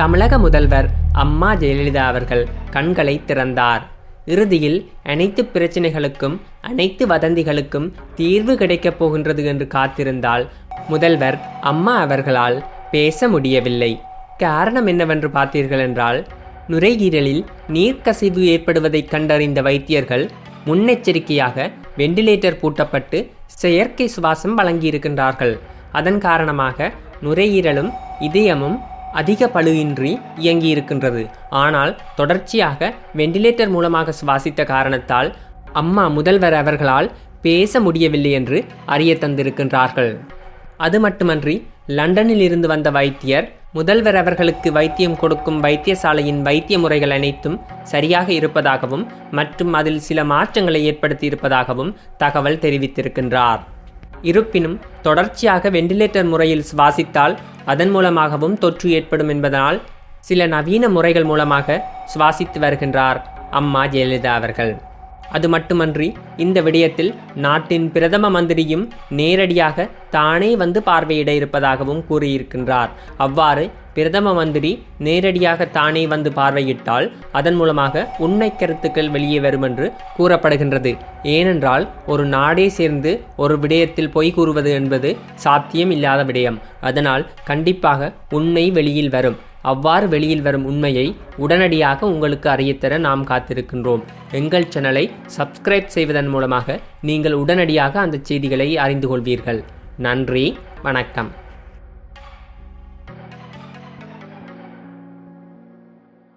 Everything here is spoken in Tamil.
தமிழக முதல்வர் அம்மா ஜெயலலிதா அவர்கள் கண்களை திறந்தார். இறுதியில் அனைத்து பிரச்சனைகளுக்கும் அனைத்து வதந்திகளுக்கும் தீர்வு கிடைக்கப் போகின்றது என்று காத்திருந்தால் முதல்வர் அம்மா அவர்களால் பேச முடியவில்லை. காரணம் என்னவென்று பார்த்தீர்கள் என்றால் நுரையீரலில் நீர்க்கசிவு ஏற்படுவதைக் கண்டறிந்த வைத்தியர்கள் முன்னெச்சரிக்கையாக வெண்டிலேட்டர் பூட்டப்பட்டு செயற்கை சுவாசம் வழங்கியிருக்கின்றார்கள். அதன் காரணமாக நுரையீரலும் இதயமும் அதிக பழுவின்றி இயங்கியிருக்கின்றது. ஆனால் தொடர்ச்சியாக வெண்டிலேட்டர் மூலமாக சுவாசித்த காரணத்தால் அம்மா முதல்வர் அவர்களால் பேச முடியவில்லை என்று அறிய தந்திருக்கின்றார்கள். அது மட்டுமன்றி லண்டனில் இருந்து வந்த வைத்தியர் முதல்வர் அவர்களுக்கு வைத்தியம் கொடுக்கும் வைத்தியசாலையின் வைத்திய முறைகள் அனைத்தும் சரியாக இருப்பதாகவும் மற்றும் அதில் சில மாற்றங்களை ஏற்படுத்தி இருப்பதாகவும் தகவல் தெரிவித்திருக்கின்றார். இருப்பினும் தொடர்ச்சியாக வெண்டிலேட்டர் முறையில் சுவாசித்தால் அதன் மூலமாகவும் தொற்று ஏற்படும் என்பதனால் சில நவீன முறைகள் மூலமாக சுவாசித்து வருகின்றார் அம்மா ஜெயலலிதா அவர்கள். அது மட்டுமன்றி இந்த விடயத்தில் நாட்டின் பிரதம மந்திரியும் நேரடியாக தானே வந்து பார்வையிட இருப்பதாகவும் கூறியிருக்கின்றார். அவ்வாறு பிரதம மந்திரி நேரடியாக தானே வந்து பார்வையிட்டால் அதன் மூலமாக உண்மை கருத்துக்கள் வெளியே வரும் என்று கூறப்படுகின்றது. ஏனென்றால் ஒரு நாடே சேர்ந்து ஒரு விடயத்தில் பொய் கூறுவது என்பது சாத்தியம் இல்லாத விடயம். அதனால் கண்டிப்பாக உண்மை வெளியில் வரும். அவ்வாறு வெளியில் வரும் உண்மையை உடனடியாக உங்களுக்கு அறியத்தர நாம் காத்திருக்கின்றோம். எங்கள் சேனலை சப்ஸ்கிரைப் செய்வதன் மூலமாக நீங்கள் உடனடியாக அந்த செய்திகளை அறிந்து கொள்வீர்கள். நன்றி வணக்கம்.